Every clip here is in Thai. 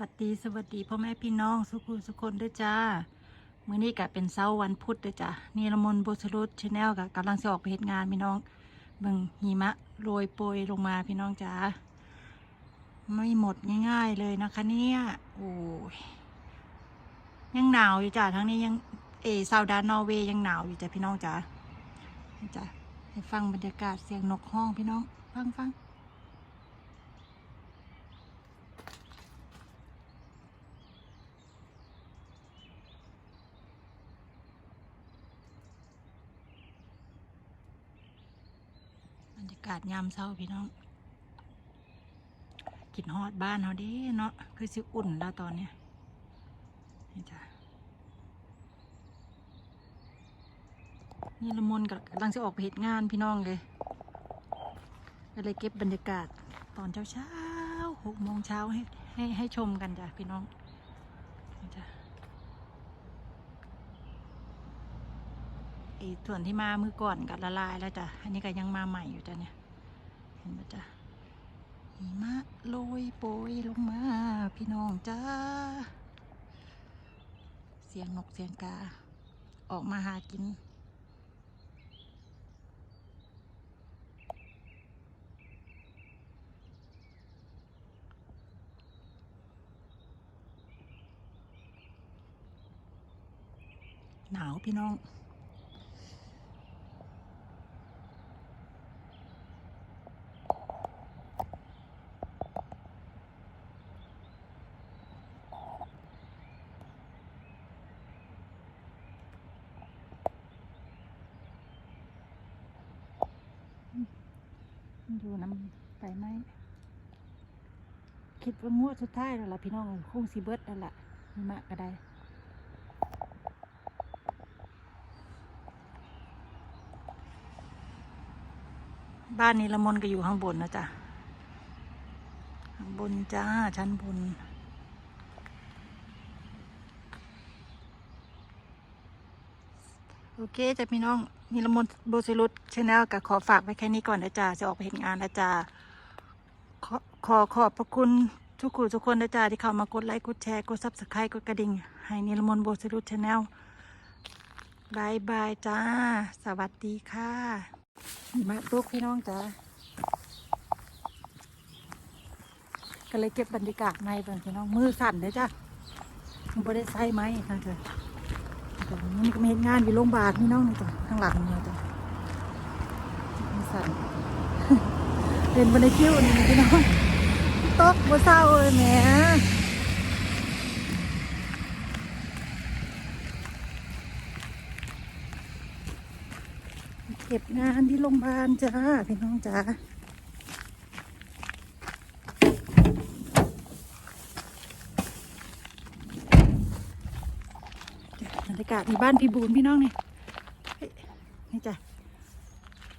วัสดีสวัสดีพ่อแม่พี่น้องสุขุสุคนด้วยจ้า มื้อนี้ก็เป็นเสาร์วันพุธด้วยจ้านี่ละมนต์โบสรุตชาแนลก็กำลังจะออกไปเฮ็ดงานพี่น้องเบิ่งหิมะโรยโปรยลงมาพี่น้องจ้าไม่หมดง่าย ๆเลยนะคะเนี่ยโอ้ยยังหนาวอยู่จ้าทั้งนี้ยังเอซาวดานนอร์เวย์ยังหนาวอยู่จ้าพี่น้องจ้าจ้าให้ฟังบรรยากาศเสียงนกห้องพี่น้อง ฟังฟังากาศยามเช้าพี่น้องกินฮอดบ้านเขาดิเนาะคือสิอุ่นแล้วตอนเนี้ยนี่จ้ะนี่ละมนกับกำลังจะออกไปเหตุงานพี่น้องเลยก็เลยเก็บบรรยากาศตอนเช้าเช้าหกโมงเช้าให้ให้ให้ชมกันจ้ะพี่น้องนี่จ้ะ ไอ้ส่วนที่มามือก่อนก็ละลายแล้วจ้ะ อันนี้ก็ยังมาใหม่อยู่จ้ะเนี่ย เห็นไหมจ้ะหิมะโรยโปรยลงมา พี่น้องจ้า เสียงนกเสียงกา ออกมาหากินหนาวพี่น้อง อยู่น้ำไปไหมคิดว่างวดสุดท้ายแล้วล่ะพี่น้องคงสีเบิดแล้วล่ะมีมะก็ได้บ้านนี้ละมนก็อยู่ข้างบนนะจ๊ะ ข้างบนจ้าชั้นบน โอเคจ้ะพี่น้องนิลมนโบซิลุตชาแนลก็ขอฝากไว้แค่นี้ก่อนนะจ๊ะจะออกไปเห็นงานนะจ๊ะขอขอขอบพระคุณทุกคนทุกคนนะจ๊ะที่เข้ามากดไลค์กดแชร์กดซับสไครต์กดกระดิ่งให้นิลมนโบซิลุตชาแนลบายบายจ้า สวัสดีค่ะมาตุกพี่น้องจ้าก็เลยเก็บบรรยากาศในเบิ่งพี่น้องมือสั่นเลยจ้ะไม่ได้ใส่ไหมค่ะเธอ จ้ะนี่ก็มาเห็นงานอยู่โรงพยาบาลพี่น้องนี่จ้ะข้างหลังเนี่ยจ้ะมีสั่นเดินบนในคิ้วนี่พี่น้องตกบ่เศร้าเลยแหมเก็บงานที่โรงพยาบาลจ้าพี่น้องจ้าบ รรยากาศในบ้านพี่บูนพี่น้องนี่ยนี่จ้ะ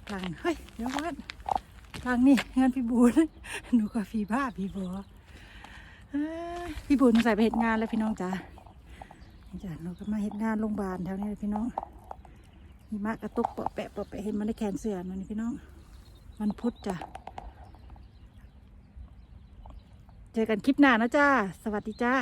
หลังเฮ้ยเดี๋ยวก่อนหลังนี่งานพี่บูนหนูก็ฟีบ้าพี่บัวเอ้ยพี่บูนใส่ไปเหตุงานแล้วพี่น้องจ้านี่จ้ะหนูก็มาเหตุงานโรงพยาบาลแถวนี้เลยพี่น้องหิมะกระตุกเปาะแปะเปาะแปะเห็นมันในแขนเสื้อมันนี่พี่น้อง มันพุธจ้ะ เจอกันคลิปหน้านะจ้า สวัสดีจ้า